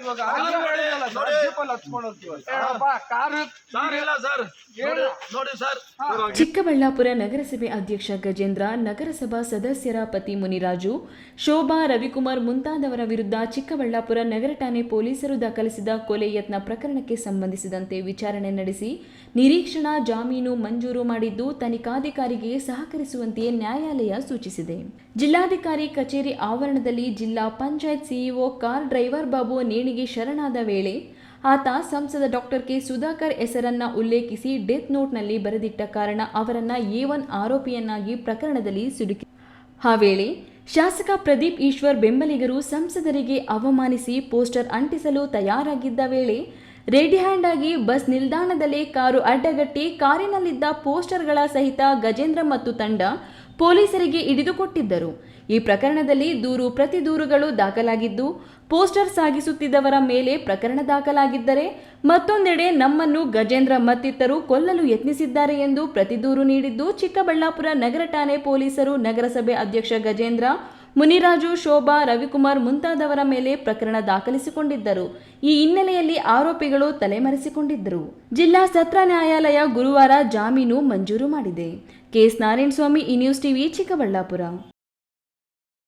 ಇವಾಗ. ಹೋಗ್ತೀವಿ. ಇಲ್ಲ ಸರ್ ನೋಡಿ ಸರ್ ಚಿಕ್ಕಬಳ್ಳಾಪುರ ನಗರಸಭೆ ಅಧ್ಯಕ್ಷ ಗಜೇಂದ್ರ ನಗರಸಭಾ ಸದಸ್ಯರ ಪತಿ ಮುನಿರಾಜು ಶೋಭಾ ರವಿಕುಮಾರ್ ಮುಂತಾದವರ ವಿರುದ್ಧ ಚಿಕ್ಕಬಳ್ಳಾಪುರ ನಗರ ಠಾಣೆ ಪೊಲೀಸರು ದಾಖಲಿಸಿದ ಕೊಲೆ ಯತ್ನ ಪ್ರಕರಣಕ್ಕೆ ಸಂಬಂಧಿಸಿದಂತೆ ವಿಚಾರಣೆ ನಡೆಸಿ ನಿರೀಕ್ಷಣಾ ಜಾಮೀನು ಮಂಜೂರು ಮಾಡಿದ್ದು ತನಿಖಾಧಿಕಾರಿಗೆ ಸಹಕರಿಸುವಂತೆಯೇ ನ್ಯಾಯಾಲಯ ಸೂಚಿಸಿದೆ. ಜಿಲ್ಲಾಧಿಕಾರಿ ಕಚೇರಿ ಆವರಣದಲ್ಲಿ ಜಿಲ್ಲಾ panchayat CEO car driver Babu ನೇಣಿಗೆ ಶರಣಾದ ವೇಳೆ ಆತ ಸಂಸದ ಡಾಕ್ಟರ್ ಕೆ ಸುಧಾಕರ್ ಹೆಸರನ್ನ ಉಲ್ಲೇಖಿಸಿ ಡೆತ್ ನೋಟ್ನಲ್ಲಿ ಬರೆದಿಟ್ಟ ಕಾರಣ ಅವರನ್ನ ಎ ಒನ್ ಆರೋಪಿಯನ್ನಾಗಿ ಪ್ರಕರಣದಲ್ಲಿ ಸಿಲುಕಿ ಆ ವೇಳೆ ಶಾಸಕ ಪ್ರದೀಪ್ ಈಶ್ವರ್ ಬೆಂಬಲಿಗರು ಸಂಸದರಿಗೆ ಅವಮಾನಿಸಿ ಪೋಸ್ಟರ್ ಅಂಟಿಸಲು ತಯಾರಾಗಿದ್ದ ವೇಳೆ ರೆಡಿ ಹ್ಯಾಂಡ್ ಆಗಿ ಬಸ್ ನಿಲ್ದಾಣದಲ್ಲೇ ಕಾರು ಅಡ್ಡಗಟ್ಟಿ ಕಾರಿನಲ್ಲಿದ್ದ ಪೋಸ್ಟರ್ಗಳ ಸಹಿತ ಗಜೇಂದ್ರ ಮತ್ತು ತಂಡ ಪೊಲೀಸರಿಗೆ ಹಿಡಿದುಕೊಟ್ಟಿದ್ದರು ಈ ಪ್ರಕರಣದಲ್ಲಿ ದೂರು ಪ್ರತಿ ದೂರುಗಳು ದಾಖಲಾಗಿದ್ದು, ಪೋಸ್ಟರ್ ಸಾಗಿಸುತ್ತಿದ್ದವರ ಮೇಲೆ ಪ್ರಕರಣ ದಾಖಲಾಗಿದ್ದರೆ ಮತ್ತೊಂದೆಡೆ ನಮ್ಮನ್ನು ಗಜೇಂದ್ರ ಮತ್ತಿತರು ಕೊಲ್ಲಲು ಯತ್ನಿಸಿದ್ದಾರೆ ಎಂದು ಪ್ರತಿದೂರು ನೀಡಿದ್ದು ಚಿಕ್ಕಬಳ್ಳಾಪುರ ನಗರ ಠಾಣೆ ಪೊಲೀಸರು ನಗರಸಭೆ ಅಧ್ಯಕ್ಷ ಗಜೇಂದ್ರ ಮುನಿರಾಜು, ಶೋಭಾ, ರವಿಕುಮಾರ್ ಮುಂತಾದವರ ಮೇಲೆ ಪ್ರಕರಣ ದಾಖಲಿಸಿಕೊಂಡಿದ್ದರು. ಈ ಹಿನ್ನೆಲೆಯಲ್ಲಿ ಆರೋಪಿಗಳು ತಲೆಮರೆಸಿಕೊಂಡಿದ್ದರು. ಜಿಲ್ಲಾ ಸತ್ರ ನ್ಯಾಯಾಲಯ ಗುರುವಾರ ಜಾಮೀನು ಮಂಜೂರು ಮಾಡಿದೆ. ಕೆಎಸ್ ನಾರಾಯಣಸ್ವಾಮಿ ಈ ನ್ಯೂಸ್ ಟಿವಿ, ಚಿಕ್ಕಬಳ್ಳಾಪುರ.